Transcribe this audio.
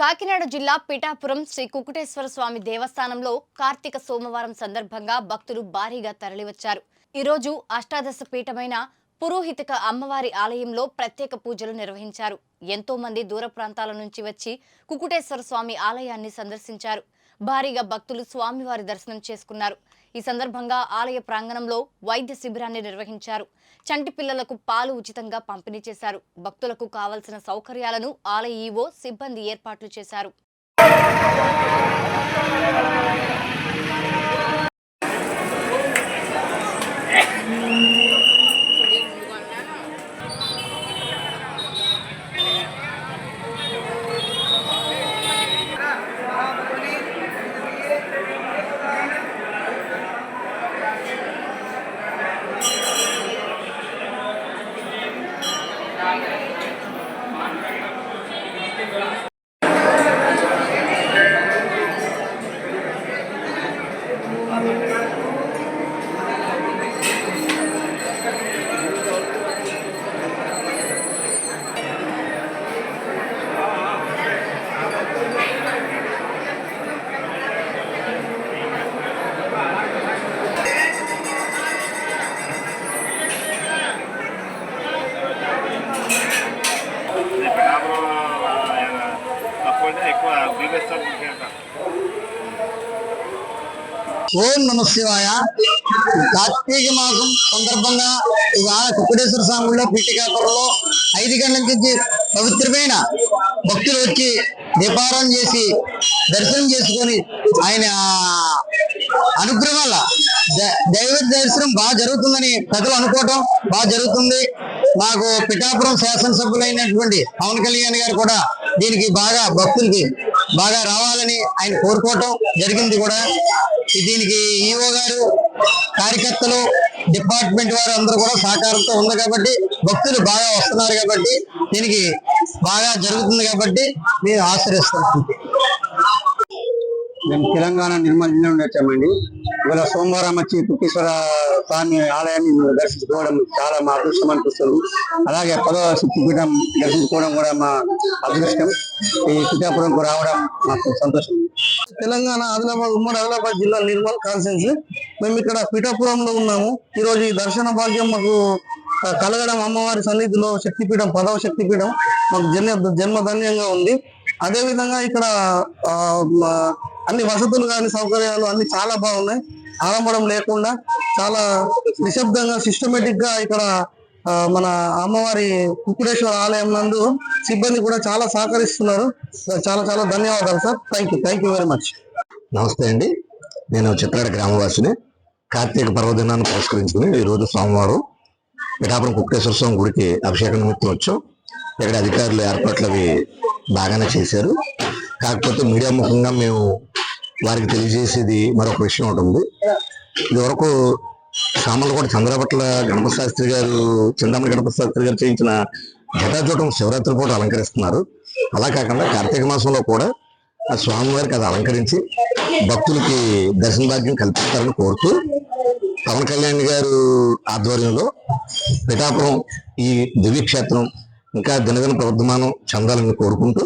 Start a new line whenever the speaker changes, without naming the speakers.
కాకినాడ జిల్లా పిఠాపురం శ్రీ కుకుటేశ్వర స్వామి దేవస్థానంలో కార్తీక సోమవారం సందర్భంగా భక్తులు భారీగా తరలివచ్చారు. ఈరోజు అష్టాదశ పీఠమైన పురోహితక అమ్మవారి ఆలయంలో ప్రత్యేక పూజలు నిర్వహించారు. ఎంతో మంది దూర ప్రాంతాల నుంచి వచ్చి కుకుటేశ్వర స్వామి ఆలయాన్ని సందర్శించారు. భారీగా భక్తులు స్వామివారి దర్శనం చేసుకున్నారు. ఈ సందర్భంగా ఆలయ ప్రాంగణంలో వైద్య శిబిరాన్ని నిర్వహించారు. చంటి పిల్లలకు పాలు ఉచితంగా పంపిణీ చేశారు. భక్తులకు కావలసిన సౌకర్యాలను ఆలయ ఈవో సిబ్బంది ఏర్పాట్లు చేశారు.
పిఠాపురం
ఓం నమ శివాయ. కార్తీక మాసం సందర్భంగా ఇవాళ కుక్కటేశ్వర స్వామిలో గుడిలో ఐదు గంటల నుంచి పవిత్రమైన భక్తులు వచ్చి దీపారం చేసి దర్శనం చేసుకొని ఆయన అనుగ్రహం వల్ల ద- దైవ దర్శనం బాగా జరుగుతుందని ప్రజలు అనుకోవటం బాగా జరుగుతుంది. మాకు పిఠాపురం శాసనసభ్యులైనటువంటి పవన్ కళ్యాణ్ గారు కూడా దీనికి బాగా భక్తులకి బాగా రావాలని ఆయన కోరుకోవటం జరిగింది కూడా. దీనికి ఈఓ గారు కార్యకర్తలు డిపార్ట్మెంట్ వారు అందరూ కూడా సహకారంతో ఉంది కాబట్టి భక్తులు బాగా వస్తున్నారు కాబట్టి దీనికి బాగా జరుగుతుంది కాబట్టి మేము ఆశ్రయిస్తున్నాం మేము తెలంగాణ నిర్మల్ జిల్లా నుండి వచ్చామండి ఇవాళ సోమవారం వచ్చి కుట్టేశ్వర స్వామి ఆలయాన్ని దర్శించుకోవడం చాలా మా అదృష్టం అనిపిస్తుంది. అలాగే పదవ శక్తిపీఠం దర్శించుకోవడం కూడా మా అదృష్టం. ఈ పిఠాపురంకు రావడం మాకు సంతోషం. తెలంగాణ ఆదిలాబాద్ ఉమ్మడి ఆదిలాబాద్ జిల్లా నిర్మల్ కాన్సెన్స్ మేము ఇక్కడ పిఠాపురంలో ఉన్నాము. ఈ రోజు ఈ దర్శన భాగ్యం మాకు కలగడం అమ్మవారి సన్నిధిలో శక్తిపీఠం పదవ శక్తిపీఠం మాకు జన్మ జన్మధన్యంగా ఉంది. అదే విధంగా ఇక్కడ మా అన్ని వసతులు కానీ సౌకర్యాలు అన్ని చాలా బాగున్నాయి. ఆడంబరం లేకుండా చాలా నిశ్శబ్దంగా సిస్టమేటిక్గా ఇక్కడ మన అమ్మవారి కుక్కుడేశ్వర ఆలయం నందు సిబ్బంది కూడా చాలా సహకరిస్తున్నారు. చాలా చాలా ధన్యవాదాలు sir. Thank you thank you very much
నమస్తే అండి. నేను చిత్రాడ గ్రామవాసిని. కార్తీక పర్వదినాన్ని పురస్కరించుకుని ఈరోజు సోమవారం పిఠాపురం కుక్కేశ్వర స్వామి గుడికి అభిషేక నిమిత్తం వచ్చాం. ఇక్కడ అధికారులు ఏర్పాట్లు అవి బాగానే చేశారు. కాకపోతే మీడియా ముఖంగా మేము వారికి తెలియజేసేది మరొక విషయం ఒకటి ఉంది. ఇదివరకు సామలకోట చంద్రపట్ల గణపతి శాస్త్రి గారు చింతామణి గణపతి శాస్త్రి గారు చేయించిన జటాజూటం శివరాత్రి పూట అలంకరిస్తున్నారు. అలా కాకుండా కార్తీక మాసంలో కూడా ఆ స్వామివారికి అది అలంకరించి భక్తులకి దర్శన భాగ్యం కల్పిస్తారని కోరుతూ పవన్ కళ్యాణ్ గారు ఆధ్వర్యంలో పిఠాపురం ఈ దివ్యక్షేత్రం ఇంకా దినదిన ప్రవర్ధమానం చెందాలని కోరుకుంటూ